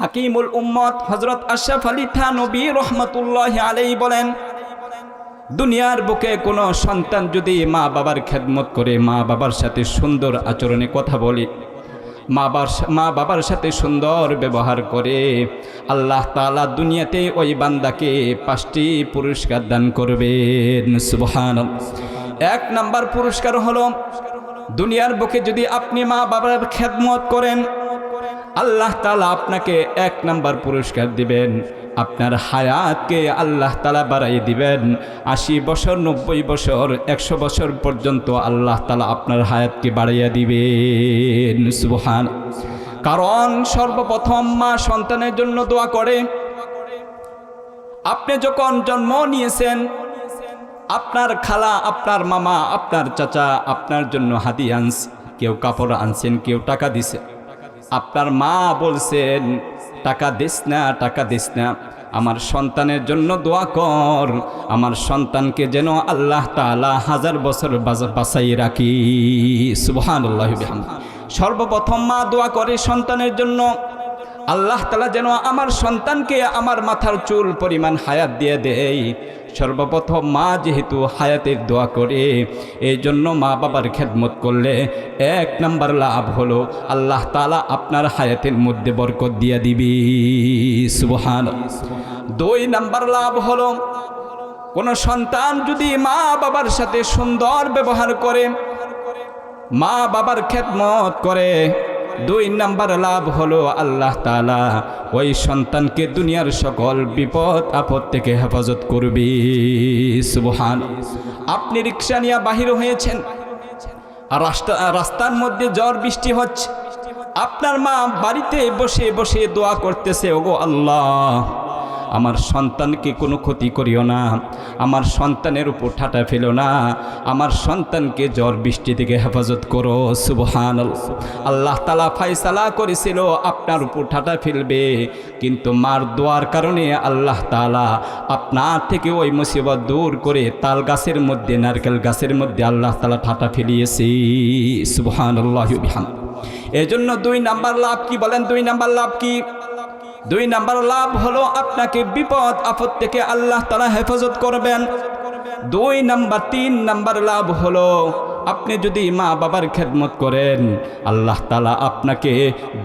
হাকিমুল উম্মত হজরত আশরাফ আলী থানবী রহমতুল্লাহ আলাই বলেন, দুনিয়ার বুকে কোনো সন্তান যদি মা বাবার খেদমত করে, মা বাবার সাথে সুন্দর আচরণে কথা বলে, মা বাবার মা বাবার সাথে সুন্দর ব্যবহার করে, আল্লাহ তালা দুনিয়াতে ওই বান্দাকে পাঁচটি পুরস্কার দান করবেন। সুবহান এক নাম্বার পুরস্কার হলো, দুনিয়ার বুকে যদি আপনি মা বাবার খেদমত করেন আল্লাহ তালা আপনাকে এক নাম্বার পুরস্কার দিবেন। আপনার হায়াতকে আল্লাহ তালা বাড়াই দিবেন। আশি বছর, নব্বই বছর, একশো বছর পর্যন্ত আল্লাহ তালা আপনার হায়াতকে বাড়াইয়া দিবেন। সুবহান। কারণ সর্বপ্রথম মা সন্তানের জন্য দোয়া করে। আপনি যখন জন্ম নিয়েছেন, আপনার খালা, আপনার মামা, আপনার চাচা, আপনার জন্য হাতি আনস কেউ কাপড় আনছেন, কেউ টাকা দিছে। আপনার মা বলছেন, টাকা দিস না, টাকা দিস না। আমার সন্তানের জন্য দোয়া কর। আমার সন্তানকে যেন আল্লাহ তাআলা হাজার বছর বাঁচাই রাখি। সুবহান সর্বপ্রথম মা দোয়া করে সন্তানের জন্য। আল্লাহ তালা যেন আমার সন্তানকে আমার মাথার চুল পরিমাণ হায়াত দিয়ে দেয়। সর্বপ্রথম মা যেহেতু হায়াতের দোয়া করে এই জন্য মা বাবার খেদমত করলে এক নাম্বার লাভ হলো আল্লাহ তালা আপনার হায়াতের মধ্যে বরকত দিয়ে দিবি। সুবহান দুই নাম্বার লাভ হলো, কোনো সন্তান যদি মা বাবার সাথে সুন্দর ব্যবহার করে, মা বাবার খেদমত করে দুই নাম্বার লাভ হলো আল্লাহ তালা ওই সন্তানকে দুনিয়ার সকল বিপদ, আপদ থেকে হেফাজত করবি। সুবহান। আপনি রিক্সা নিয়ে বাহির হয়েছেন। রাস্তা, রাস্তার মধ্যে জ্বর বৃষ্টি হচ্ছে। আপনার মা বাড়িতে বসে বসে দোয়া করতেছে, ওগো আল্লাহ আমার সন্তানকে কোনো ক্ষতি করিও না। আমার সন্তানের উপর ঠাটা ফেলো না। আমার সন্তানকে জ্বর বৃষ্টি থেকে হেফাজত করো সুবহান আল্লাহ তালা ফাইসালা করেছিল, আপনার উপর ঠাটা ফেলবে। কিন্তু মার দোয়ার কারণে আল্লাহ তালা আপনার থেকে ওই মুসিবত দূর করে তাল গাছের মধ্যে, নারকেল গাছের মধ্যে আল্লাহ তালা ঠাটা ফেলিয়েছি সুবহান আল্লাহ এজন্য দুই নাম্বার লাভ কি বলেন? দুই নাম্বার লাভ কি? দুই নাম্বার লাভ হলো আপনাকে বিপদ, আপদ থেকে আল্লাহ তালা হেফাজত করবেন। দুই নাম্বার, তিন নাম্বার লাভ হলো আপনি যদি মা বাবার খেদমত করেন, আল্লাহ তালা আপনাকে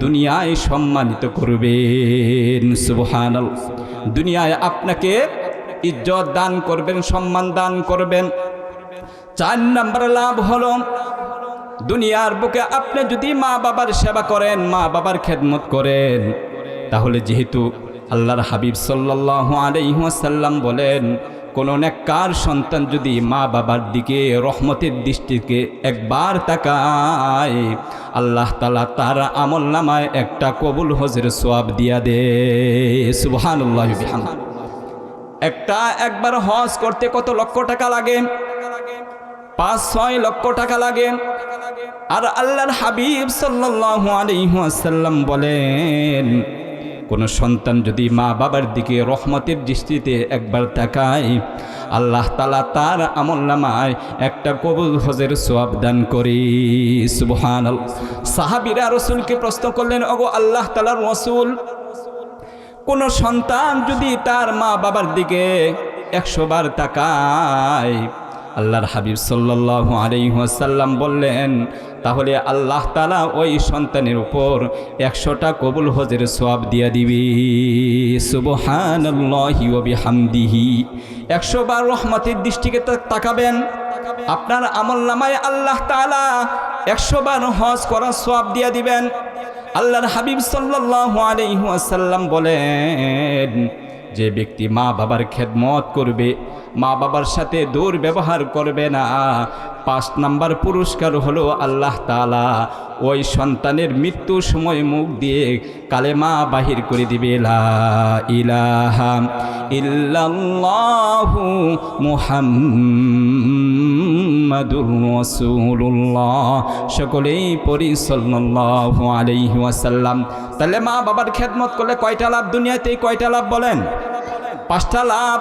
দুনিয়ায় সম্মানিত করবেন। সুবহান দুনিয়ায় আপনাকে ইজ্জত দান করবেন, সম্মান দান করবেন। চার নাম্বার লাভ হলো দুনিয়ার বুকে আপনি যদি মা বাবার সেবা করেন মা বাবার খেদমত করেন তাহলে যেহেতু আল্লাহর হাবিব সাল্লাহ আলাইসাল্লাম বলেন, কোন নেককার সন্তান যদি মা বাবার দিকে, রহমতের দৃষ্টিকে একবার তাকায়, আল্লাহ তালা তার আমল নামায় একটা কবুল হজের সোয়াব দিয়া দে, সুবহানুল্লাহ একটা একবার হজ করতে কত লক্ষ টাকা লাগে? পাঁচ, ছয় লক্ষ টাকা লাগে। আর আল্লাহর হাবিব সাল্লাল্লাহু আলাইহি ওয়াসাল্লাম বলেন কোন সন্তান যদি মা বাবার দিকে রহমতের দৃষ্টিতে একবার তাকায়, আল্লাহ তালা তার আমল নামায় একটা কবুল হজের সোয়াব দান করি। সুবহান সাহাবিরা রসুলকে প্রশ্ন করলেন, ওগো আল্লাহ তালার রসুল, কোন সন্তান যদি তার মা বাবার দিকে একশো বার তাকায় আল্লাহর হাবিব সাল্লাহ আলাইসাল্লাম বললেন, তাহলে আল্লাহ তালা ওই সন্তানের উপর একশোটা কবুল হজের সোয়াব দিয়া দিবি। সুবহানাল্লাহি ওয়া বিহামদিহি। একশো বার রহমতের দৃষ্টিকে তাকাবেন। আপনার আমল নামায় আল্লাহ তালা একশো বার হজ করার সোয়াব দিয়া দিবেন। আল্লাহর হাবিব সাল্লাল্লাহু আলাইহি বলেন, যে ব্যক্তি মা বাবার খেদমত করবে মা বাবার সাথে দুর্ব্যবহার করবে না। পাঁচ নাম্বার পুরস্কার হলো আল্লাহ তাআলা। ওই সন্তানের মৃত্যু সময় মুখ দিয়ে কালেমা বাহির করে দিবে। ইলাহা ইল্লাল্লাহু সকলেই পড়ি সাল্লাল্লাহু আলাইহি তাহলে মা বাবার খেদমত করলে কয়টা লাভ? দুনিয়াতে কয়টা লাভ বলেন? পাঁচটা লাভ।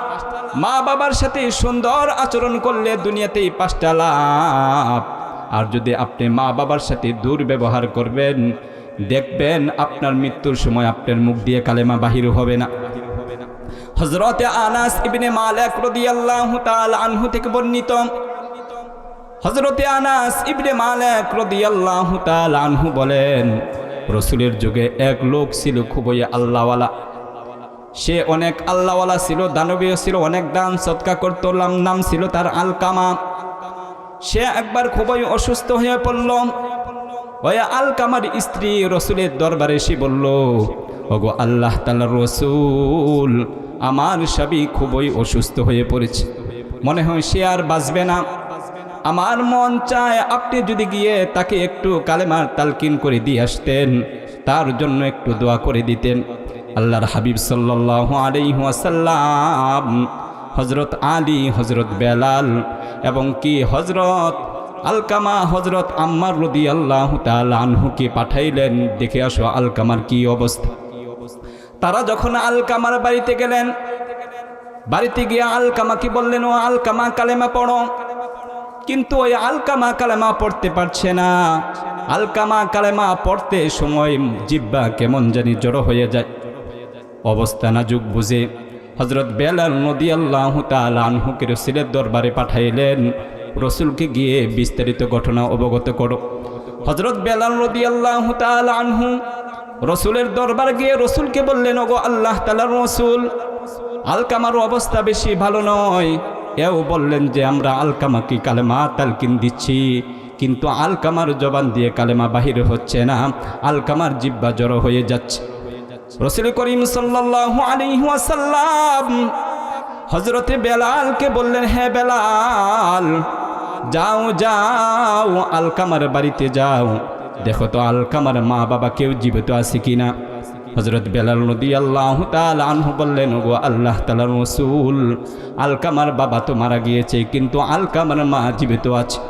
মা বাবার সাথে সুন্দর আচরণ করলে দুনিয়াতেই পাঁচটা লাভ। আর যদি আপনি মা বাবার সাথে দুর্ব্যবহার করবেন, দেখবেন আপনার মৃত্যুর সময় আপনার মুখ দিয়ে কালেমা বাহির হবে না। হজরতে আনাস ইবনে মালিক রাদিয়াল্লাহু তাআলা আনহু থেকে বর্ণিত। হজরতে আনাস ইবনে মালিক রাদিয়াল্লাহু তাআলা আনহু বলেন, রসুলের যুগে এক লোক ছিল খুবই আল্লাহওয়ালা। সে অনেক আল্লাহওয়ালা ছিল, দানবীয় ছিল, অনেক দান সৎকা করতো, নাম ছিল তার আলকামা। সে একবার খুবই অসুস্থ হয়ে পড়ল। ওই আলকামার স্ত্রী রসুলের দরবারে এসে বলল, ওগো আল্লাহ তালা রসুল, আমার স্বামী খুবই অসুস্থ হয়ে পড়েছে। মনে হয় সে আর বাঁচবে না। আমার মন চায় আপনি যদি গিয়ে তাকে একটু কালেমার তালকিন করে দিয়ে আসতেন, তার জন্য একটু দোয়া করে দিতেন। আল্লাহর হাবিব সাল্লাহ আলাইহাসাল্লাম হজরত আলী হজরত বেলাল এবং কি হজরত আলকামা হজরত আম্মার রদি আল্লাহ আনহুকে পাঠাইলেন, দেখে আসো আলকামার কি অবস্থা। তারা যখন আলকামার বাড়িতে গেলেন, বাড়িতে গিয়ে আলকামাকে বললেন, ও আলকামা, কালেমা পড়ো। কিন্তু ওই আলকামা কালেমা পড়তে পারছে না। আলকামা কালেমা পড়তে সময় জিব্বা কেমন জানি জড়ো হয়ে যায়। অবস্থা নাজুক বুঝে হজরত বেলাল নদী আল্লাহ আনহুকে রসুলের দরবারে পাঠাইলেন। রসুলকে গিয়ে বিস্তারিত ঘটনা অবগত করো। হজরত বেলাল নদী আল্লাহ আনহু রসুলের দরবার গিয়ে রসুলকে বললেন, ওগো আল্লাহ তালার রসুল, আলকামার অবস্থা বেশি ভালো নয়। এও বললেন যে, আমরা আলকামাকে কালেমা তালকিন দিচ্ছি, কিন্তু আলকামার জবান দিয়ে কালেমা বাহির হচ্ছে না। আলকামার জিব্বা জড়ো হয়ে যাচ্ছে। রসুল করিম সাল্লাল্লাহু আলাইহি ওয়াসাল্লাম হজরতে বেলালকে বললেন হ্যাঁ বেলাল, যাও যাও, আলকামার বাড়িতে যাও। দেখো তো, আলকামার মা বাবা কেউ জীবিত আছে কিনা? হজরত বেলাল নদী আল্লাহ আনহু বললেন গো আল্লাহ তালার রসুল, আলকামার বাবা তো মারা গিয়েছে, কিন্তু আলকামার মা জীবিত আছে।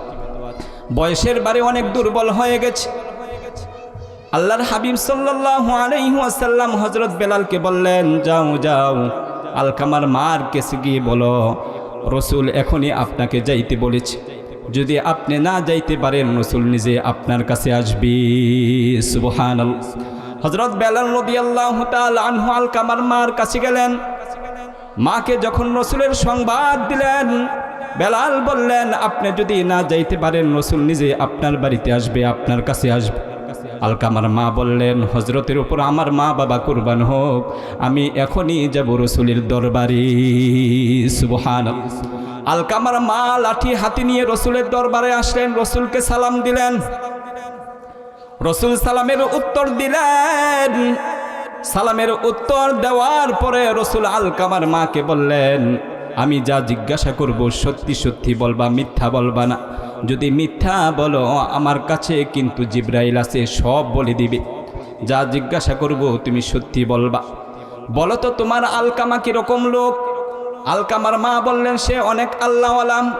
বয়সের বারে অনেক দুর্বল হয়ে গেছে। আল্লাহর হাবিব সাল্লাল্লাহু আলাইহি ওয়াসাল্লাম হযরত বেলালকে বললেন, যাও যাও, আলকামার মার কেসে গিয়ে বলো, রসুল এখনই আপনাকে যাইতে বলেছে। যদি আপনি না যাইতে পারেন, রসুল নিজে আপনার কাছে আসবি। সুবহান হজরত বেলাল রাদিয়াল্লাহু তাআলা আনহু আলকামার মার কাছে গেলেন। মাকে যখন রসুলের সংবাদ দিলেন, বেলাল বললেন, আপনি যদি না যাইতে পারেন, রসুল নিজে আপনার বাড়িতে আসবে, আপনার কাছে আসবে। আলকামার মা বললেন হজরতের উপর আমার মা বাবা কুরবান হোক, আমি এখনই যাব রসুলের দরবারে। সুবহান আলকামার মা লাঠি হাতি নিয়ে রসুলের দরবারে আসলেন, রসুলকে সালাম দিলেন। রসুল সালামের উত্তর দিলেন। সালামের উত্তর দেওয়ার পরে রসুল আলকামার মাকে বললেন আমি যা জিজ্ঞাসা করব সত্যি সত্যি বলবা, মিথ্যা বলবা না। যদি মিথ্যা বলো, আমার কাছে কিন্তু জিব্রাইল আছে, সব বলে দিবে। যা জিজ্ঞাসা করব, তুমি সত্যি বলবা। বলো তো, তোমার আলকামা কীরকম লোক? আলকামার মা বললেন, সে অনেক আল্লাহ আলাম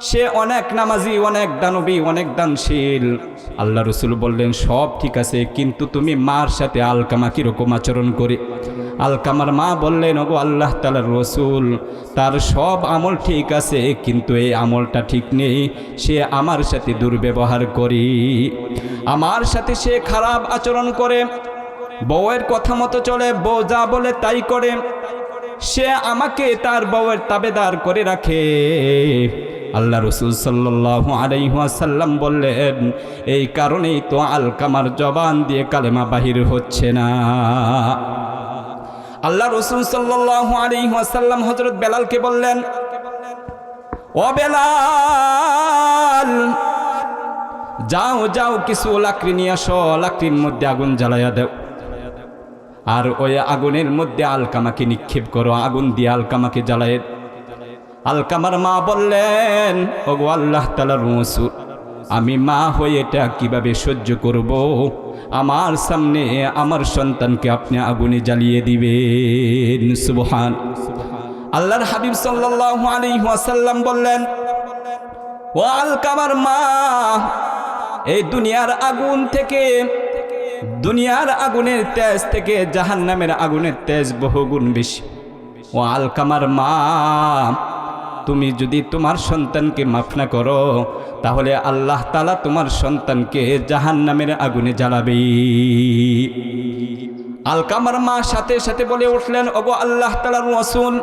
সে অনেক নামাজি, অনেক দানবী, অনেক দানশীল। আল্লাহ রসুল বললেন, সব ঠিক আছে, কিন্তু তুমি মার সাথে আলকামা কীরকম আচরণ করে? আলকামার মা বললেন, ওগো আল্লাহ তালার রসুল, তার সব আমল ঠিক আছে, কিন্তু এই আমলটা ঠিক নেই। সে আমার সাথে দুর্ব্যবহার করি। আমার সাথে সে খারাপ আচরণ করে, বউয়ের কথা মতো চলে, বউ যা বলে তাই করে। সে আমাকে তার বউয়ের তাবেদার করে রাখে। আল্লাহ রসুল সাল্লাহ আলাইহাসাল্লাম বললেন, এই কারণেই তো আলকামার জবান দিয়ে কালেমা বাহির হচ্ছে না। আল্লাহ রসুল সাল্লাহ আলাইহাসাল্লাম হজরত বেলালকে বললেন, ও বেলাল, যাও যাও, কিছু লাকড়ি নিয়ে আসো, লাকড়ির মধ্যে আগুন জ্বালাইয়া দেও। আর ওই আগুনের মধ্যে আলকামাকে নিক্ষেপ করো, আগুন দিয়ে আলকামাকে জ্বালায় আলকামার মা বললেন, ওগো আল্লাহ তালার রসুল, আমি মা হয়ে এটা কীভাবে সহ্য করব? আমার সামনে আমার সন্তানকে আপনি আগুনে জ্বালিয়ে দিবেন। সুবহান। আল্লাহর হাবিব সাল্লাল্লাহু আলাইহি ওয়াসাল্লাম বললেন ও আলকামার মা, এই দুনিয়ার আগুন থেকে, দুনিয়ার আগুনের তেজ থেকে জাহান্নামের আগুনের তেজ বহুগুণ বেশি। ও আলকামার মা, তুমি যদি তোমার সন্তানকে মাফ না করো তাহলে আল্লাহ তালা তোমার সন্তানকে জাহান নামের আগুনে জ্বালাবে। আলকামার মা সাথে সাথে বলে উঠলেন, ওগো আল্লাহ তালার রসুল,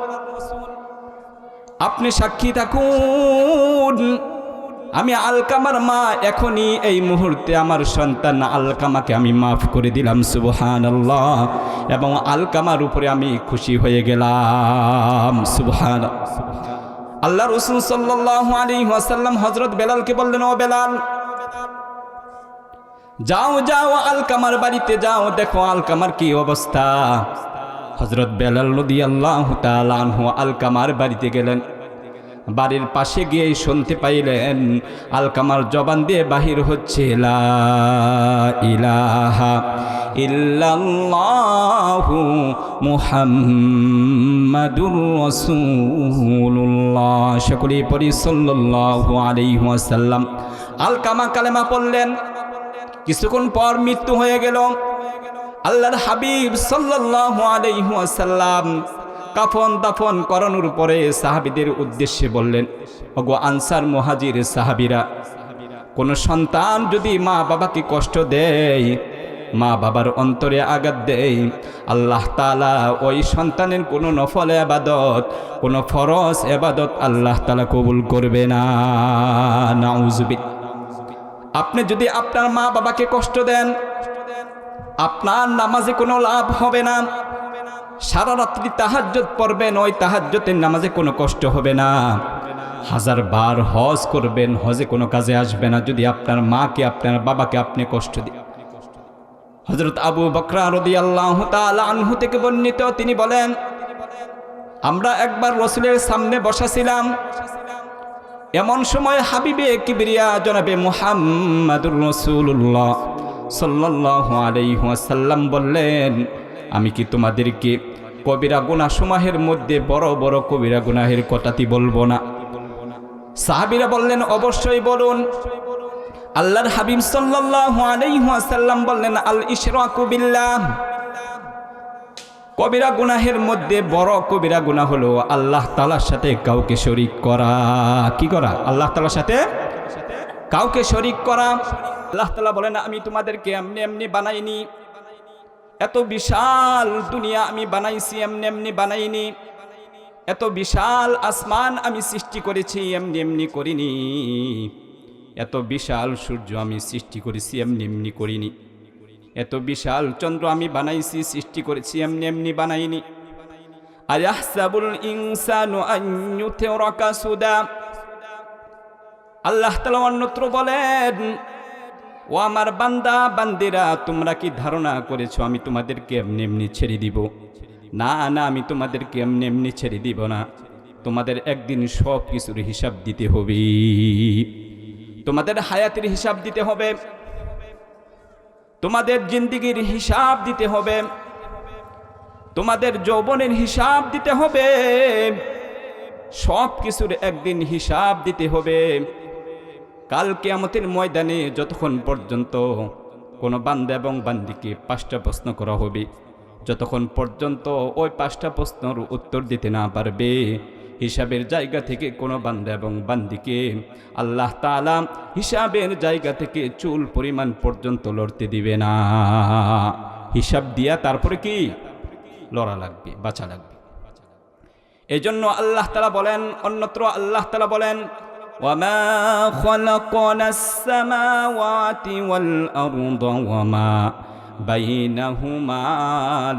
আপনি সাক্ষী থাকুন। আমি আলকামার মা, এখনই এই মুহূর্তে আমার সন্তান আলকামাকে আমি মাফ করে দিলাম সুবহান আল্লাহ এবং আলকামার উপরে আমি খুশি হয়ে গেলাম সুবহান আল্লাহ রসুল সাল্লাহ আলী ওয়াসাল্লাম হজরত বেলালকে বললেন, ও বেলাল, যাও যাও, আলকামার বাড়িতে যাও, দেখো আলকামার কি অবস্থা। হজরত বেলাল নদী আল্লাহ আলকামার বাড়িতে গেলেন। বাড়ির পাশে গিয়ে শুনতে পাইলেন, আলকামার জবান দিয়ে বাহির হচ্ছে ইলাহা ইল্লাল্লাহু মুহাম্মাদুর রাসূলুল্লাহ। সকলে পরি সাল্লাল্লাহু আলাইহি ওয়াসাল্লাম। আলকামা কালেমা পড়লেন। কিছুক্ষণ পর মৃত্যু হয়ে গেল। আল্লাহর হাবিব সাল্লাল্লাহু আলাইহি ওয়াসাল্লাম কাফন দাফন করানোর পরে সাহাবিদের উদ্দেশ্যে বললেন, ওগো আনসার মুহাজির সাহাবিরা, কোন সন্তান যদি মা বাবাকে কষ্ট দেয় মা বাবার অন্তরে আঘাত দেয়। আল্লাহ তালা ওই সন্তানের কোনো নফল এবাদত, কোনো ফরজ এবাদত আল্লাহ তালা কবুল করবে না। নাউজুবি আপনি যদি আপনার মা বাবাকে কষ্ট দেন, আপনার নামাজে কোনো লাভ হবে না। সারা রাত্রি তাহাজ্জত পড়বেন, ওই তাহাজ্জতের নামাজে কোনো কষ্ট হবে না। হাজার বার হজ করবেন, হজে কোনো কাজে আসবে না। যদি আপনার মাকে, আপনার বাবাকে আপনি কষ্ট দিন। হজরত আবু বকরা রদি আল্লাহ থেকে বর্ণিত, তিনি বলেন, আমরা একবার রসুলের সামনে বসাছিলাম। এমন সময় হাবিবে কিবরিয়া জনাবে মুহাম্মাদুর রসুল্লাহ সাল্লাহ আলাইহাসাল্লাম বললেন, আমি কি তোমাদেরকে কবিরা গুনা সমাহের মধ্যে বড় বড় কবিরা গুনাহের কথাটি বলব না? সাহাবিরা বললেন, অবশ্যই বলুন। আল্লাহর হাবিব সাল্লাহ আলাইহাসাল্লাম বললেন, আল ইশরাকু বিল্লাহ। কবিরা গুনাহের মধ্যে বড় কবিরা গুনাহ হলো আল্লাহ তালার সাথে কাউকে শরিক করা। কি করা? আল্লাহ তালার সাথে কাউকে শরিক করা। আল্লাহ তালা বলেন, আমি তোমাদেরকে এমনি এমনি বানাইনি। এত বিশাল দুনিয়া আমি বানাইছি, এমনি এমনি বানাইনি। এত বিশাল আসমান আমি সৃষ্টি করেছি, এমনি এমনি করিনি। এত বিশাল সূর্য আমি সৃষ্টি করেছি, এমনি এমনি করিনি। এত বিশাল চন্দ্র আমি বানাইছি, সৃষ্টি করেছি, এমনি এমনি বানাইনি। সুদা। আল্লাহ অন্যত্র বলেন, ও আমার বান্দা, বান্দিরা, তোমরা কি ধারণা করেছ আমি তোমাদেরকে এমনি এমনি ছেড়ে দিব? না না, আমি তোমাদেরকে এমনি এমনি ছেড়ে দিব না। তোমাদের একদিন সব কিছুর হিসাব দিতে হবে তোমাদের হায়াতের হিসাব দিতে হবে। তোমাদের জিন্দিগির হিসাব দিতে হবে। তোমাদের যৌবনের হিসাব দিতে হবে। সব কিছুর একদিন হিসাব দিতে হবে। কাল কেয়ামতের ময়দানে যতক্ষণ পর্যন্ত কোনো বান্দা এবং বান্দিকে পাঁচটা প্রশ্ন করা হবে, যতক্ষণ পর্যন্ত ওই পাঁচটা প্রশ্নর উত্তর দিতে না পারবে হিসাবের জায়গা থেকে কোনো বান্দা এবং বান্দিকে আল্লাহ তালা হিসাবের জায়গা থেকে চুল পরিমাণ পর্যন্ত লড়তে দিবে না হিসাব দিয়া তারপরে কি লড়া লাগবে বাঁচা লাগবে এজন্য আল্লাহ তালা বলেন অন্যত্র আল্লাহ তালা বলেন وما خلقنا السماوات والأرض وما بينهما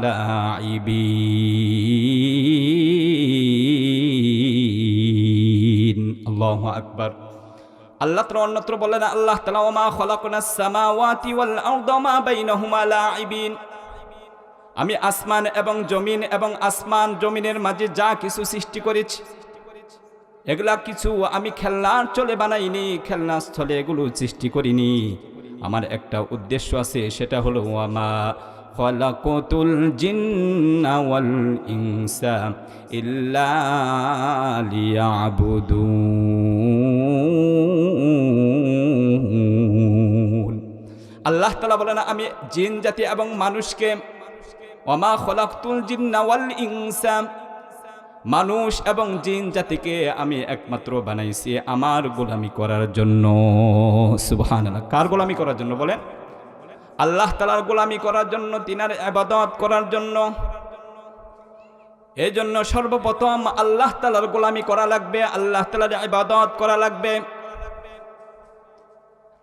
لاعبين আল্লাহ আকবার। আল্লাহ তালা অন্যত্র বলেন, আল্লাহ তালা ওমা খলাকনা সামাওয়াতি ওয়াল আরদমা বাইনাহুমা লাইবিন আমি আসমান এবং জমিন এবং আসমান জমিনের মাঝে যা কিছু সৃষ্টি করেছি, এগুলা কিছু আমি খেলনার চলে বানাইনি খেলনার স্থলে এগুলো সৃষ্টি করিনি। আমার একটা উদ্দেশ্য আছে, সেটা হলো আমা জিন্না ওয়াল ইনসা ইল্লা লিয়াবুদুন। আল্লাহ তালা বলেন, আমি জিন, জাতি এবং মানুষকে অমা খলাকতুল জিন্না ওয়াল ইনসা, মানুষ এবং জিন, জাতিকে আমি একমাত্র বানাইছি আমার গোলামি করার জন্য। সুবহান কার গোলামি করার জন্য বলেন? আল্লাহ তালার গোলামি করার জন্য, তিনার আবাদত করার জন্য। এই জন্য সর্বপ্রথম আল্লাহ তালার গোলামি করা লাগবে, আল্লাহ তালার ইবাদত করা লাগবে।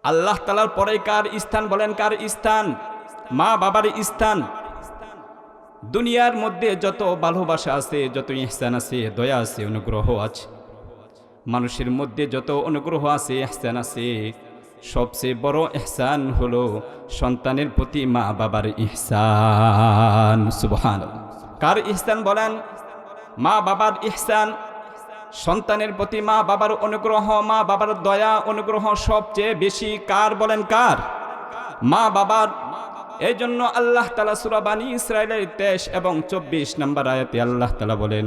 আল্লাহ তালার পরে কার স্থান বলেন, কার স্থান? মা বাবার স্থান। দুনিয়ার মধ্যে যত ভালোবাসা আছে, যত ইহসান আছে, দয়া আছে, অনুগ্রহ আছে। মানুষের মধ্যে যত অনুগ্রহ আছে, ইহসান আছে। সবচেয়ে বড় ইহসান হলো সন্তানের প্রতি মা বাবার ইহসান। সুবহান কার ইহসান বলেন? মা বাবার ইহসান। সন্তানের প্রতি মা বাবার অনুগ্রহ মা বাবার দয়া, অনুগ্রহ সবচেয়ে বেশি কার বলেন কার? মা বাবার এই জন্য আল্লাহ তালা সুরাবানি ইসরায়েলের তেইশ এবং চব্বিশ নম্বর আয়াতে আল্লাহ তালা বলেন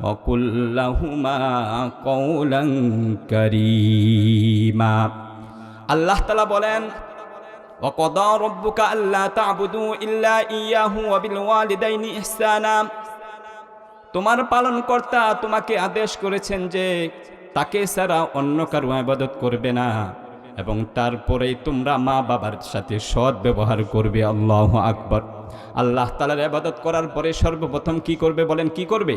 وقل لهما قولا كريما الله تعالى বলেন وقضى ربك ألا تعبدوا إلا إياه وبالوالدين إحسانا তোমার পালনকর্তা তোমাকে আদেশ করেছেন যে তাকে ছাড়া অন্য কারো আবাদত করবে না এবং তারপরেই তোমরা মা বাবার সাথে সৎ ব্যবহার করবে আল্লাহ আকবর আল্লাহ তালার আবাদত করার পরে সর্বপ্রথম কি করবে বলেন কি করবে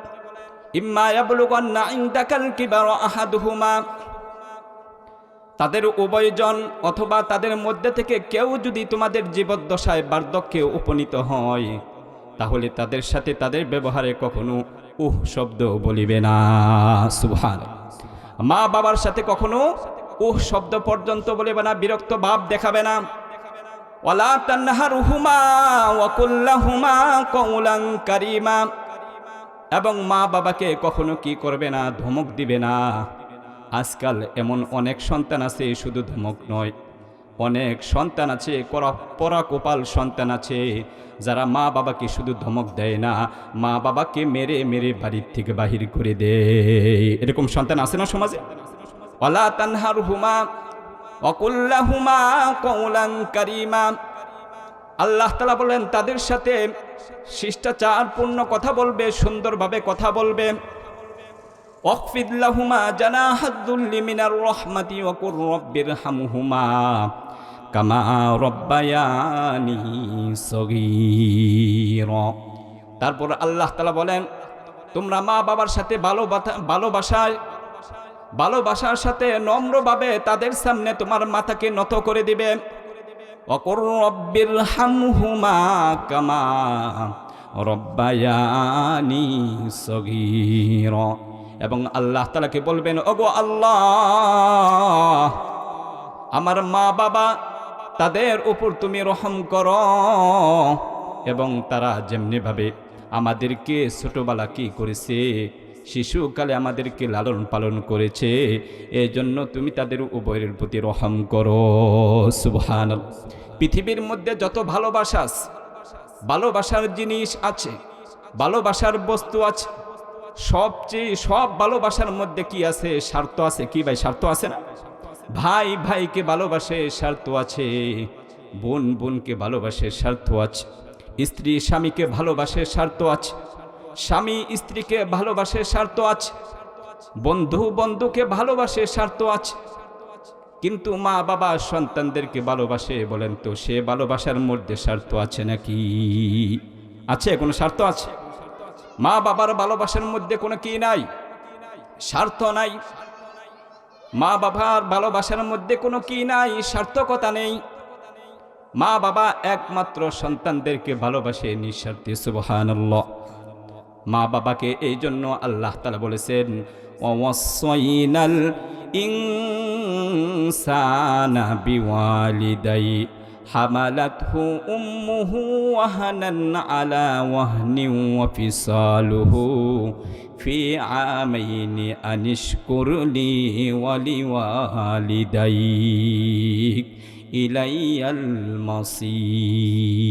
তাদের উভয়জন অথবা তাদের মধ্যে থেকে কেউ যদি তোমাদের জীবদ্দশায় বার্ধক্যে উপনীত হয়, তাহলে তাদের সাথে তাদের ব্যবহারে কখনো উহ শব্দ বলিবে না। সুহান মা বাবার সাথে কখনো উহ শব্দ পর্যন্ত বলিবে না, বিরক্ত ভাব দেখাবে না। ওয়ালা তান্নাহার হুমা ওয়াকুল্লাহুমা কৌলাং কারিমা। এবং মা বাবাকে কখনো কি করবে না, ধমক দিবে না। আজকাল এমন অনেক সন্তান আছে, শুধু ধমক নয়। অনেক সন্তান আছে, পরা কোপাল সন্তান আছে, যারা মা বাবাকে শুধু ধমক দেয় না, মা বাবাকে মেরে মেরে বাড়ির থেকে বাহির করে দেয়। এরকম সন্তান আছে না সমাজে? অলা তানহার হুমা অকুল্লা হুমা কৌলাং কারিমা। আল্লাহ তালা বলেন তাদের সাথে শিষ্টাচারপূর্ণ কথা বলবে, সুন্দরভাবে কথা বলবে। হামহুমা কামা সগীর। তারপর আল্লাহ তালা বলেন, তোমরা মা বাবার সাথে ভালো ভালোবাসায় ভালোবাসার সাথে নম্রভাবে তাদের সামনে তোমার মাথাকে নত করে দিবে। অকর রব্বির হামহুমা কামা রব্বায়ানি সগীর এবং আল্লাহ তালাকে বলবেন, ওগো আল্লাহ, আমার মা বাবা তাদের উপর তুমি রহম করো এবং তারা যেমনিভাবে আমাদেরকে ছোটোবেলা কি করেছে শিশুকালে আমাদেরকে লালন পালন করেছে। এই জন্য তুমি তাদের উভয়ের প্রতি রহম করো। সুবহান পৃথিবীর মধ্যে যত ভালোবাসা ভালোবাসার জিনিস আছে, ভালোবাসার বস্তু আছে, সবচেয়ে সব ভালোবাসার মধ্যে কি আছে? স্বার্থ আছে কি ভাই? স্বার্থ আছে না? ভাই ভাইকে ভালোবাসে, স্বার্থ আছে। বোন বোনকে ভালোবাসে, স্বার্থ আছে। স্ত্রী স্বামীকে ভালোবাসে, স্বার্থ আছে। স্বামী স্ত্রীকে ভালোবাসে, স্বার্থ আছে। বন্ধু বন্ধুকে ভালোবাসে, স্বার্থ আছে। কিন্তু মা বাবা সন্তানদেরকে ভালোবাসে বলেন তো, সে ভালোবাসার মধ্যে স্বার্থ আছে নাকি? আছে, কোনো স্বার্থ আছে? মা বাবার ভালোবাসার মধ্যে কোনো কি নাই? স্বার্থ নাই। মা বাবার ভালোবাসার মধ্যে কোনো কি নাই? সার্থকতা নেই। মা বাবা একমাত্র সন্তানদেরকে ভালোবাসে নিঃস্বার্থে, সুবহানাল্লাহ। মা বাবাকে এই জন্য আল্লাহ তালা বলেছেন অবশ্যইনাল ইনসানা বিওয়ালিদাই, হামালাতহু উম্মুহু ওয়াহানান আলা ওয়াহনি ওয়া ফিসালুহু ফি আমাইনি আনিশকুর লি ওয়া লিওয়ালিদাইক ইলাইয়াল মাসির।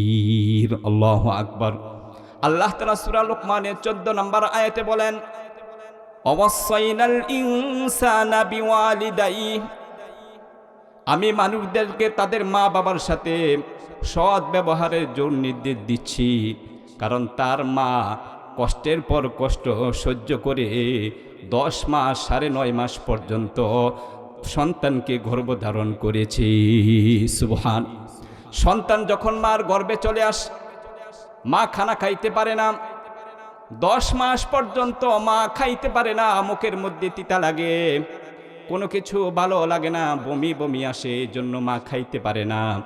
আল্লাহু আকবার। আল্লাহ তালা সুরা লোকমানের চোদ্দ নম্বর আয়াতে বলেন আমি মানুষদেরকে তাদের মা বাবার সাথে সৎ ব্যবহারের জোর নির্দেশ দিচ্ছি, কারণ তার মা কষ্টের পর কষ্ট সহ্য করে দশ মাস সাড়ে নয় মাস পর্যন্ত সন্তানকে গর্ভধারণ করেছি। সুবহান। সন্তান যখন মার গর্বে চলে আস মা খানা খাইতে পারে না। দশ মাস পর্যন্ত মা খাইতে পারে না, মুখের মধ্যে তিতা লাগে। কোনো কিছু ভালো লাগে না, বমি বমি আসে এই জন্য মা খাইতে পারে না।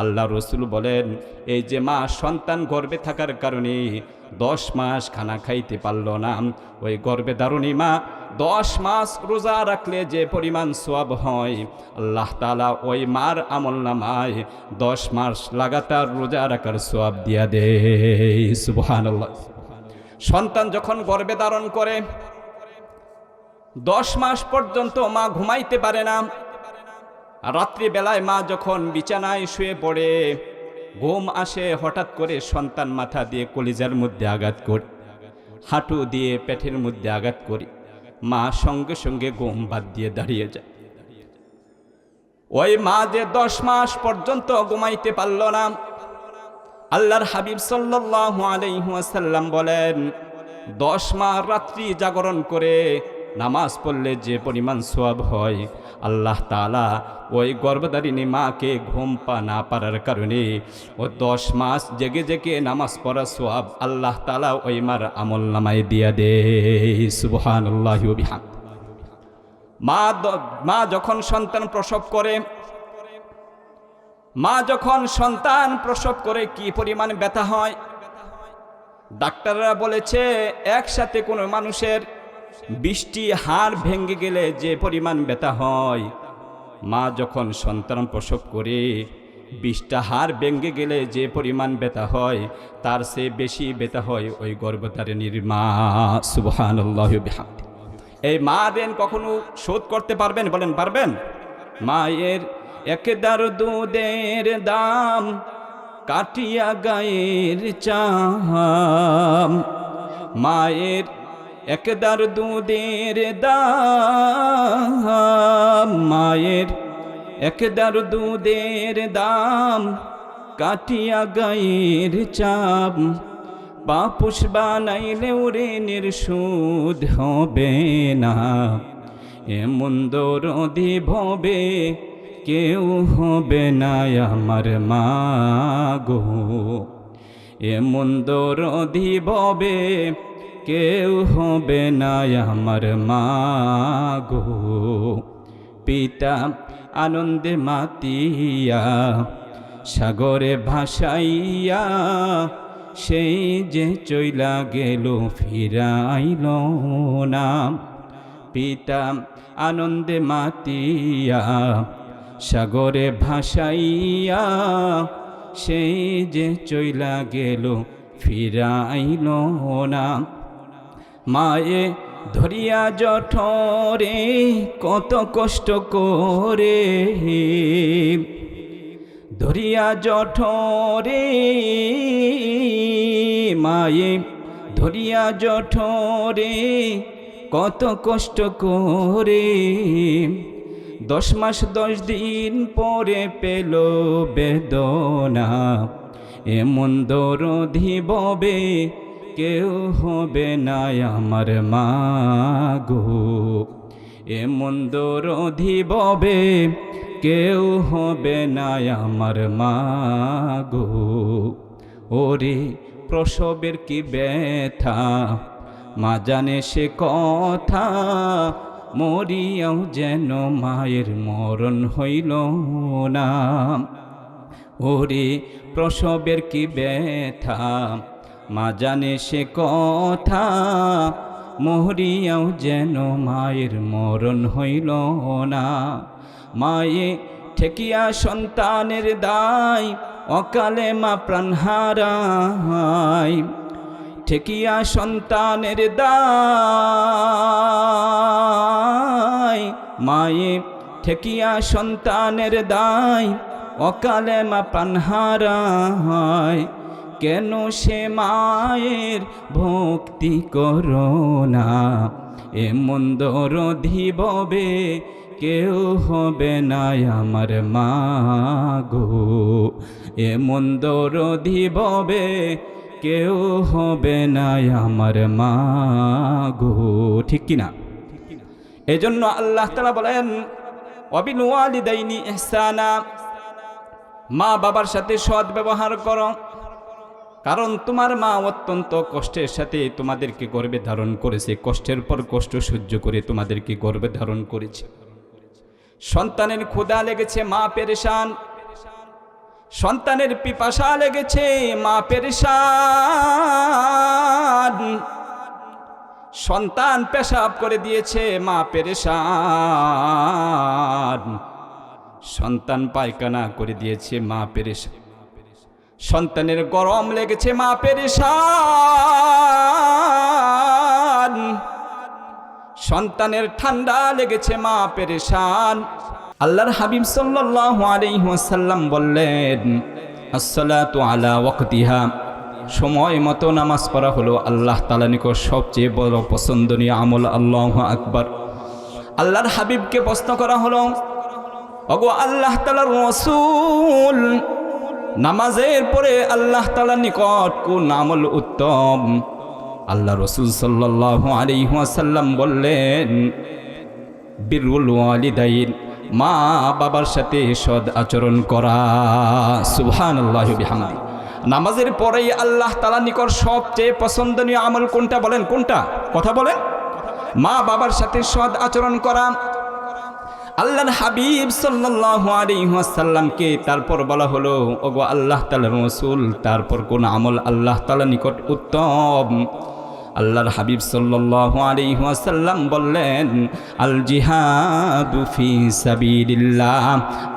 আল্লাহ রসুল বলেন, এই যে মা সন্তান গর্বে থাকার কারণে দশ মাস খানা খাইতে পারল না। ওই গর্ভে দারুণী মা দশ মাস রোজা রাখলে যে পরিমাণ সোয়াব হয়, আল্লাহ তালা ওই মার আমল নামায় দশ মাস লাগাতার রোজা রাখার সোয়াব দিয়া দে। সুবহান সন্তান যখন গর্বে ধারণ করে, দশ মাস পর্যন্ত মা ঘুমাইতে পারে না। রাত্রিবেলায় মা যখন বিছানায় শুয়ে পড়ে ঘুম আসে হঠাৎ করে সন্তান মাথা দিয়ে কলিজার মধ্যে আঘাত করি, হাঁটু দিয়ে পেটের মধ্যে আঘাত করি, মা সঙ্গে সঙ্গে ঘুম বাদ দিয়ে দাঁড়িয়ে যায়। ওই মা যে দশ মাস পর্যন্ত ঘুমাইতে পারল না, আল্লাহর হাবিব সাল্লাহ আলাইহাসাল্লাম বলেন, দশ মাস রাত্রি জাগরণ করে নামাজ পড়লে যে পরিমাণ সব হয়, আল্লাহ তালা ওই গর্ভধারিণী মাকে ঘুম পা না পারার কারণে ও দশ মাস জেগে জেগে নামাজ পড়া সব আল্লাহ তালা ওই মার আমল নামায় দিয়া। দে সুবহান মা মা যখন সন্তান প্রসব করে, মা যখন সন্তান প্রসব করে কি পরিমাণ ব্যথা হয়? ডাক্তাররা বলেছে, একসাথে কোনো মানুষের বৃষ্টি হাড় ভেঙে গেলে যে পরিমাণ ব্যথা হয়, মা যখন সন্তান প্রসব করে, বিষটা হাড় ভেঙে গেলে যে পরিমাণ ব্যথা হয়, তার সে বেশি ব্যথা হয় ওই গর্ভধারিণীর মা। সুবহান এই মা দেন কখনো শোধ করতে পারবেন বলেন, পারবেন? মায়ের একদার দুধের দাম কাটিয়া গায়ের চাম। মায়ের একদার দুধের দাম, মায়ের একদার দুধের দাম, কাটিয়া গায়ের চাপ পাপুষ বানাইলেও ঋণের সুদ হবে না। এমন দরদি ভবে কেউ হবে না আমার মা গো এমন দরদি ভবে কেউ হবে না আমার মা গো। পিতা আনন্দে মাতিয়া, সাগরে ভাসাইয়া, সেই যে চইলা গেল ফিরাইল না। পিতা আনন্দে মাতিয়া, সাগরে ভাসাইয়া, সেই যে চইলা গেল ফিরাইল না। মায়ে ধরিয়া জঠরে কত কষ্ট করে। ধরিয়া জঠরে মায়ে ধরিয়া জঠরে কত কষ্ট করে। দশ মাস দশ দিন পরে পেল বেদনা, এমন দরধি ববে কেউ হবে না আমার মা গো এমন দরধি কেউ হবে না আমার মা গো ওরে প্রসবের কি ব্যথা, মা জানে সে কথা, মরিয়াও যেন মায়ের মরণ হইল না। ওরে প্রসবের কি ব্যথা মা জানে সে কথা মরিয়াও যেন মায়ের মরণ হইল না। মায়ে ঠেকিয়া সন্তানের দায়, অকালে মা প্রাণ হারায়। ঠেকিয়া সন্তানের দায়, মায়ে ঠেকিয়া সন্তানের দায়, অকালে মা প্রাণহারায় কেন সে মায়ের ভক্তি করো না? এ মন্দর ধীববে কেউ হবে না আমার মা গো। এ মন্দর ধীববে কেউ হবে না আমার মা গো। ঠিক কিনা? এজন্য আল্লাহ তালা বলেন অবিনুয়ালিদাইনি ইহসানা। মা বাবার সাথে সৎ ব্যবহার করো। কারণ তোমার মা অত্যন্ত কষ্টের সাথে তোমাদেরকে গর্বে ধারণ করেছে, কষ্টের পর কষ্ট সহ্য করে তোমাদেরকে গর্বে ধারণ করেছে। সন্তানের ক্ষুধা লেগেছে, মা পেরেশান। সন্তানের পিপাসা লেগেছে, মা পেরেশান। সন্তান পেশাব করে দিয়েছে, মা পেরেশান। সন্তান পায়খানা করে দিয়েছে, মা পেরেশান। সন্তানের গরম লেগেছে মা পেরেশান সন্তানের ঠান্ডা লেগেছে মা পেরেশান আল্লাহর হাবিব ওয়াসাল্লাম বললেন আলা সময় মতো নামাজ পড়া হলো আল্লাহ তালা নিকট সবচেয়ে বড় পছন্দনীয় আমল, আল্লাহ আকবর। আল্লাহর হাবিবকে প্রশ্ন করা হলো অগো আল্লাহ তালার রসুল নামাজের পরে আল্লাহ তালা নিকট কোন আমল উত্তম। আল্লাহ রসুল সাল্লাহ আলিহাসাল্লাম বললেন, বিরুল ওয়ালিদাইন, মা বাবার সাথে সদ আচরণ করা। সুবহান আল্লাহ নামাজের পরেই আল্লাহ তালা নিকট সবচেয়ে পছন্দনীয় আমল কোনটা বলেন? কোনটা? কথা বলেন। মা বাবার সাথে সদ আচরণ করা আল্লাহর হাবিব সাল্লাল্লাহু আলাইহি ওয়াসাল্লামকে তারপর বলা হলো, ওগো আল্লাহ তাআলার রাসূল, তারপর কোন আমল আল্লাহ তাআলা নিকট উত্তম। আল্লাহর হাবিব সাল্লাল্লাহু আলাইহি ওয়াসাল্লাম বললেন, আল জিহাদু ফি সাবিলিল্লাহ,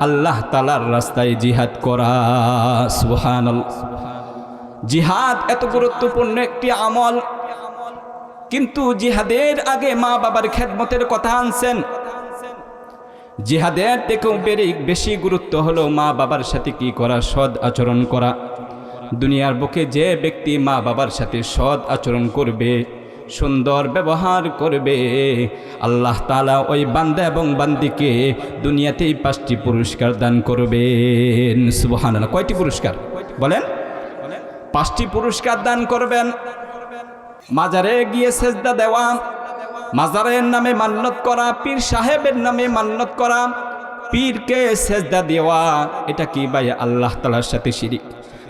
আল্লাহ তাআলার রাস্তায় জিহাদ করা। সুবহানাল্লাহ জিহাদ এত গুরুত্বপূর্ণ একটি আমল, কিন্তু জিহাদের আগে মা বাবার খেদমতের কথা আনছেন। জিহাদের থেকেও বেশি গুরুত্ব হলো মা বাবার সাথে কি করা, সৎ আচরণ করা। দুনিয়ার বুকে যে ব্যক্তি মা বাবার সাথে সৎ আচরণ করবে, সুন্দর ব্যবহার করবে, আল্লাহ তালা ওই বান্দা এবং বান্দিকে দুনিয়াতেই পাঁচটি পুরস্কার দান করবেন। সুবহান কয়টি পুরস্কার? বলেন। পাঁচটি পুরস্কার দান করবেন। মাজারে গিয়ে সেজদা দেওয়া মাজারের নামে মান্নত করা, পীর সাহেবের নামে মান্নত করা, পীরকে সেজদা দেওয়া, এটা কি ভাই আল্লাহ তালার সাথে শিরিক?